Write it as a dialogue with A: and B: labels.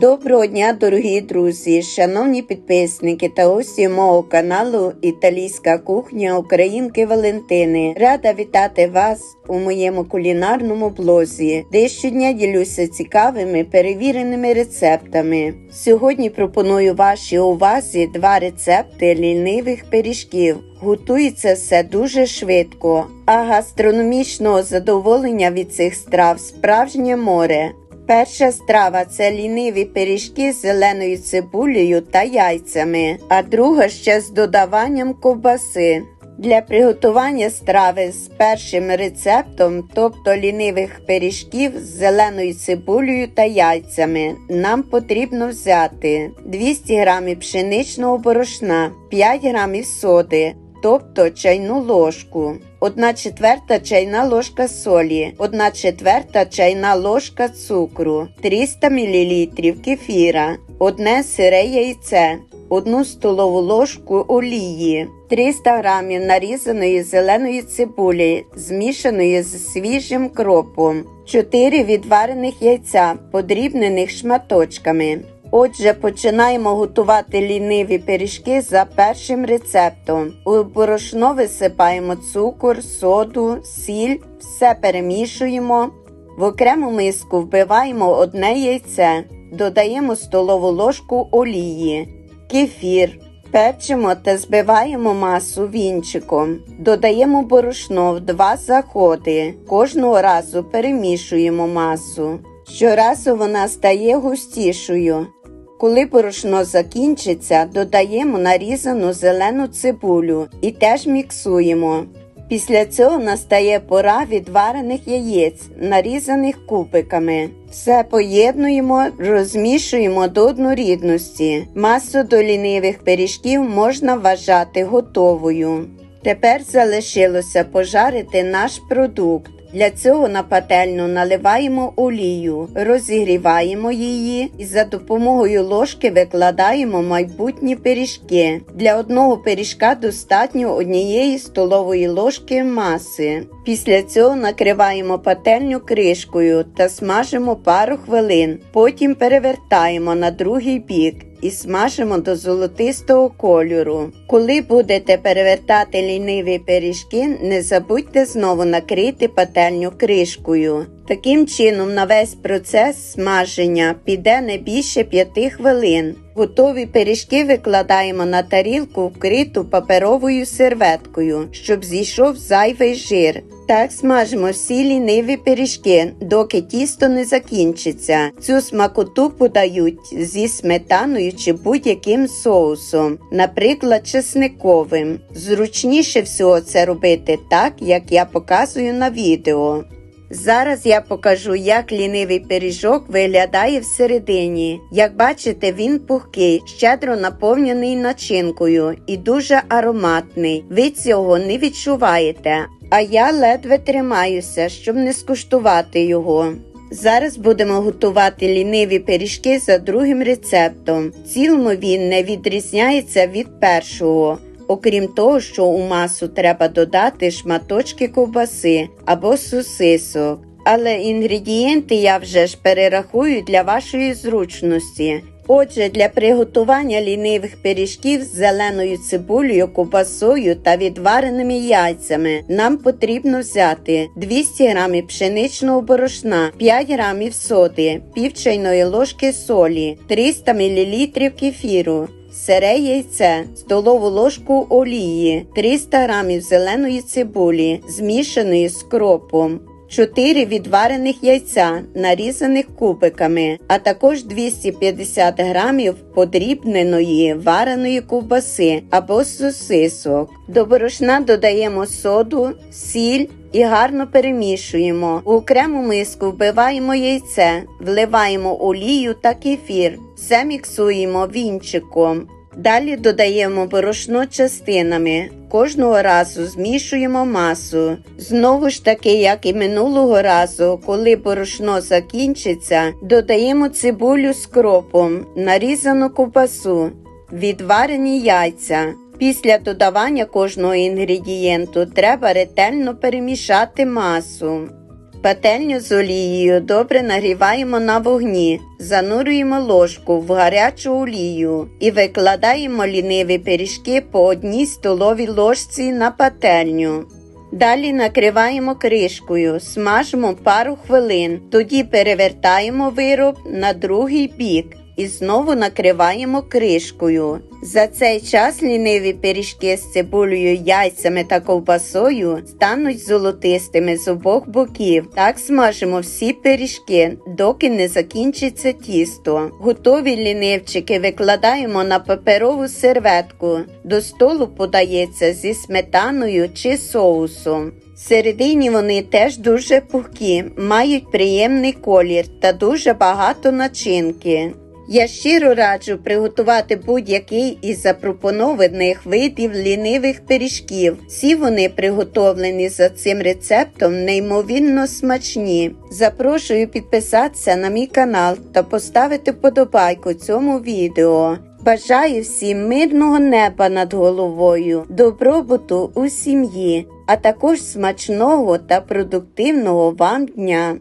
A: Доброго дня, дорогі друзі, шановні підписники та гості мого каналу Італійська кухня Українки Валентини. Рада вітати вас у моєму кулінарному блозі, де щодня ділюся цікавими перевіреними рецептами. Сьогодні пропоную вашій увазі два рецепти лінивих пиріжків. Готується все дуже швидко, а гастрономічного задоволення від цих страв справжнє море. Перша страва це ліниві пиріжки з зеленою цибулею та яйцями, а друга ще з додаванням ковбаси. Для приготування страви з першим рецептом, тобто лінивих пиріжків з зеленою цибулею та яйцями, нам потрібно взяти 200 г пшеничного борошна, 5 г соди, тобто чайну ложку, 1 четверта чайна ложка солі, 1 четверта чайна ложка цукру, 300 мл кефіра, одне сире яйце, 1 столову ложку олії, 300 г нарізаної зеленої цибулі, змішаної з свіжим кропом, 4 відварених яйця, подрібнених шматочками. Отже, починаємо готувати ліниві пиріжки за першим рецептом. У борошно висипаємо цукор, соду, сіль, все перемішуємо. В окрему миску вбиваємо одне яйце, додаємо столову ложку олії, кефір, печимо та збиваємо масу вінчиком. Додаємо борошно в два заходи. Кожного разу перемішуємо масу. Щоразу вона стає густішою. Коли борошно закінчиться, додаємо нарізану зелену цибулю і теж міксуємо. Після цього настає пора відварених яєць, нарізаних кубиками. Все поєднуємо, розмішуємо до однорідності. Масу до лінивих пиріжків можна вважати готовою. Тепер залишилося пожарити наш продукт. Для цього на пательню наливаємо олію, розігріваємо її і за допомогою ложки викладаємо майбутні пиріжки. Для одного пиріжка достатньо однієї столової ложки маси. Після цього накриваємо пательню кришкою та смажимо пару хвилин. Потім перевертаємо на другий бік. І смажимо до золотистого кольору. Коли будете перевертати ліниві пиріжки, не забудьте знову накрити пательню кришкою. Таким чином, на весь процес смаження піде не більше 5 хвилин. Готові пиріжки викладаємо на тарілку, вкриту паперовою серветкою, щоб зійшов зайвий жир. Так смажимо всі ліниві пиріжки, доки тісто не закінчиться. Цю смакоту подають зі сметаною чи будь-яким соусом, наприклад, чесниковим. Зручніше всього це робити так, як я показую на відео. Зараз я покажу, як лінивий пиріжок виглядає всередині. Як бачите, він пухкий, щедро наповнений начинкою і дуже ароматний. Ви цього не відчуваєте, а я ледве тримаюся, щоб не скуштувати його. Зараз будемо готувати ліниві пиріжки за другим рецептом. Цілому він не відрізняється від першого. Окрім того, що у масу треба додати шматочки ковбаси або сосисок. Але інгредієнти я вже ж перерахую для вашої зручності. Отже, для приготування лінивих пиріжків з зеленою цибулею, ковбасою та відвареними яйцями нам потрібно взяти 200 г пшеничного борошна, 5 г соди, пів чайної ложки солі, 300 мл кефіру, сире яйце, столову ложку олії, 300 грамів зеленої цибулі, змішаної з кропом. 4 відварених яйця, нарізаних кубиками, а також 250 грамів подрібненої вареної ковбаси або сосисок. До борошна додаємо соду, сіль і гарно перемішуємо. У окрему миску вбиваємо яйце, вливаємо олію та кефір, все міксуємо вінчиком. Далі додаємо борошно частинами. Кожного разу змішуємо масу. Знову ж таки, як і минулого разу, коли борошно закінчиться, додаємо цибулю з кропом, нарізану ковбасу, відварені яйця. Після додавання кожного інгредієнту треба ретельно перемішати масу. Пательню з олією добре нагріваємо на вогні, занурюємо ложку в гарячу олію і викладаємо ліниві пиріжки по одній столовій ложці на пательню. Далі накриваємо кришкою, смажимо пару хвилин, тоді перевертаємо вироб на другий бік і знову накриваємо кришкою. За цей час ліниві пиріжки з цибулею, яйцями та ковбасою стануть золотистими з обох боків. Так смажимо всі пиріжки, доки не закінчиться тісто. Готові лінивчики викладаємо на паперову серветку. До столу подається зі сметаною чи соусом. Всередині вони теж дуже пухкі, мають приємний колір та дуже багато начинки. Я щиро раджу приготувати будь-який із запропонованих видів лінивих пиріжків. Всі вони приготовлені за цим рецептом неймовірно смачні. Запрошую підписатися на мій канал та поставити вподобайку цьому відео. Бажаю всім мирного неба над головою, добробуту у сім'ї, а також смачного та продуктивного вам дня.